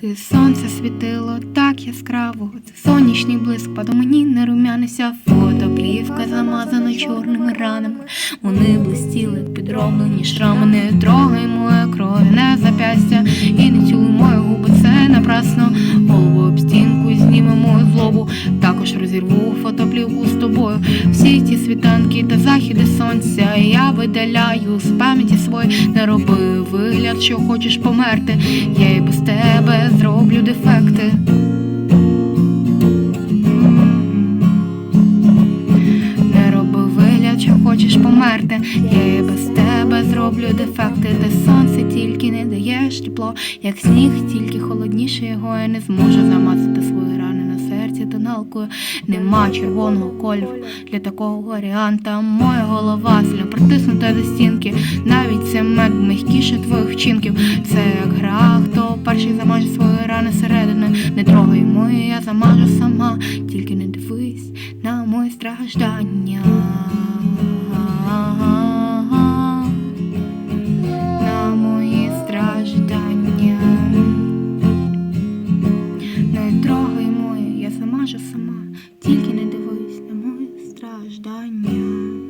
Ти сонце світило так яскраво, це сонячний блиск, падав мені не румянися фотоплівка замазана чорними ранами. Вони блистіли, підроблені шрами, не трогай моє крові, не запястя і не цілуй мої губи, це напрасно. Голову об стінку зніме мою злобу. Також розірву фотоплівку з тобою. Всі ті світанки та західи сонця. Я видаляю з пам'яті свої, не роби вигляд, що хочеш померти. Я і без тебе зроблю дефекти. Не роби вигляд, що хочеш померти. Я і без тебе зроблю дефекти. Де сонце тільки не даєш тепло, як сніг, тільки холодніше його я не зможу замазати на серці тоналкою. Нема червоного кольору для такого варіанта. Моя голова сля притиснута до стінки. Навіть це мед мягкіше твоїх вчинків. Це як гра, хто перший замаже свої рани середини. Не трогай мої, я замажу сама, тільки не дивись на мої страждання. тільки не дивись на моє страждання.